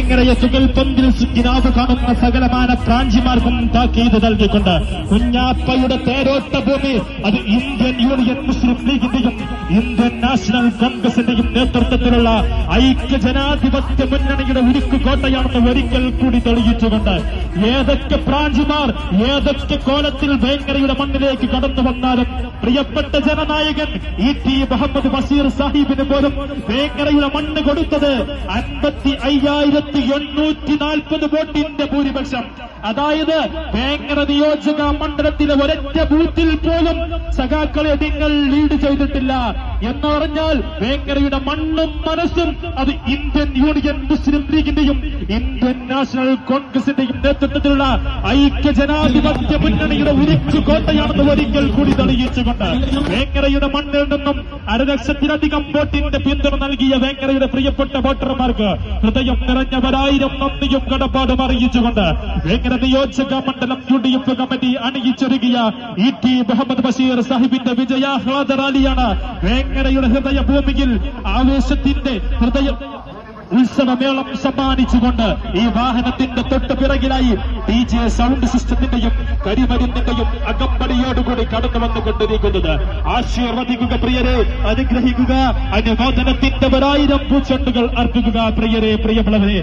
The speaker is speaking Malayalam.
വേങ്ങരയെ സുഗൽപന്തിൽ സുഖിനാവ് കാണുന്ന സകലമാന പ്രാഞ്ചിമാർക്കും താക്കീത് നൽകിക്കൊണ്ട് കുഞ്ഞാപ്പയുടെ തേരോട്ട ഭൂമി അത് ഇന്ത്യൻ യൂണിയൻ മുസ്ലിം ലീഗിന്റെയും ഇന്ത്യൻ നാഷണൽ കോൺഗ്രസിന്റെയും നേതൃത്വത്തിലുള്ള ഐക്യ ജനാധിപത്യ മുന്നണിയുടെ ഉരുക്ക് കോട്ടയാണെന്ന് ഒരിക്കൽ കൂടി തെളിയിച്ചുകൊണ്ട് ഏതൊക്കെ പ്രാഞ്ചിമാർ ഏതൊക്കെ കോലത്തിൽ ഭയങ്കരയുടെ മണ്ണിലേക്ക് കടന്നു വന്നാലും പ്രിയപ്പെട്ട ജനനായകൻ ഇ ടി മുഹമ്മദ് ബഷീർ സാഹിബിന് പോലും വേങ്ങരയുടെ മണ്ണ് കൊടുത്തത് അൻപത്തി അയ്യായിരത്തി എണ്ണൂറ്റി നാൽപ്പത് വോട്ടിന്റെ ഭൂരിപക്ഷം. അതായത് വേങ്ങര നിയോജക മണ്ഡലത്തിലെ ഒരൊറ്റ ബൂത്തിൽ പോലും സഖാക്കളെ നിങ്ങൾ ലീഡ് ചെയ്തിട്ടില്ല എന്ന് പറഞ്ഞാൽ വേങ്ങരയുടെ മണ്ണും മനസ്സും അത് ഇന്ത്യൻ യൂണിയൻ മുസ്ലിം ലീഗിന്റെയും ഇന്ത്യൻ നാഷണൽ കോൺഗ്രസിന്റെയും നേതൃത്വത്തിലുള്ള ഐക്യ ജനാധിപത്യ മുന്നണിയുടെ ഉരുക്കു കോട്ടയാണെന്ന് ഒരിക്കൽ കൂടി തെളിയിച്ചുകൊണ്ട് വേങ്ങരയുടെ മണ്ണിൽ നിന്നും അരലക്ഷത്തിലധികം വോട്ടിന്റെ പിന്തുണ നൽകിയ വേങ്ങരയുടെ പ്രിയപ്പെട്ട വോട്ടർമാർക്ക് ഹൃദയം നിറഞ്ഞവരായിരം നന്ദിയും കടപ്പാടും അറിയിച്ചുകൊണ്ട് വേങ്ങര നിയോജക മണ്ഡലം യു ഡി എഫ് കമ്മിറ്റി അണിയിച്ചൊരുങ്ങിയ ഇ ടി മുഹമ്മദ് ബഷീർ സാഹിബിന്റെ വിജയാഹ്ലാദ റാലിയാണ് വേങ്ങരയുടെ ഹൃദയഭൂമിയിൽ ആവേശത്തിന്റെ ഹൃദയ ഉത്സവമേളം സമ്മാനിച്ചുകൊണ്ട് ഈ വാഹനത്തിന്റെ തൊട്ട് പിറകിലായി ഡി ജെ സൗണ്ട് സിസ്റ്റത്തിന്റെയും കരിമരുന്നിന്റെയും അകമ്പടിയോടുകൂടി കടന്നു വന്നുകൊണ്ടിരിക്കുന്നത് ആശീർവദിക്കുക പ്രിയരെ അനുഗ്രഹിക്കുക അനുമോദനത്തിന്റെ ഒരായിരം പൂച്ചെണ്ടുകൾ അർപ്പിക്കുക പ്രിയരെ പ്രിയമുള്ളവരെ.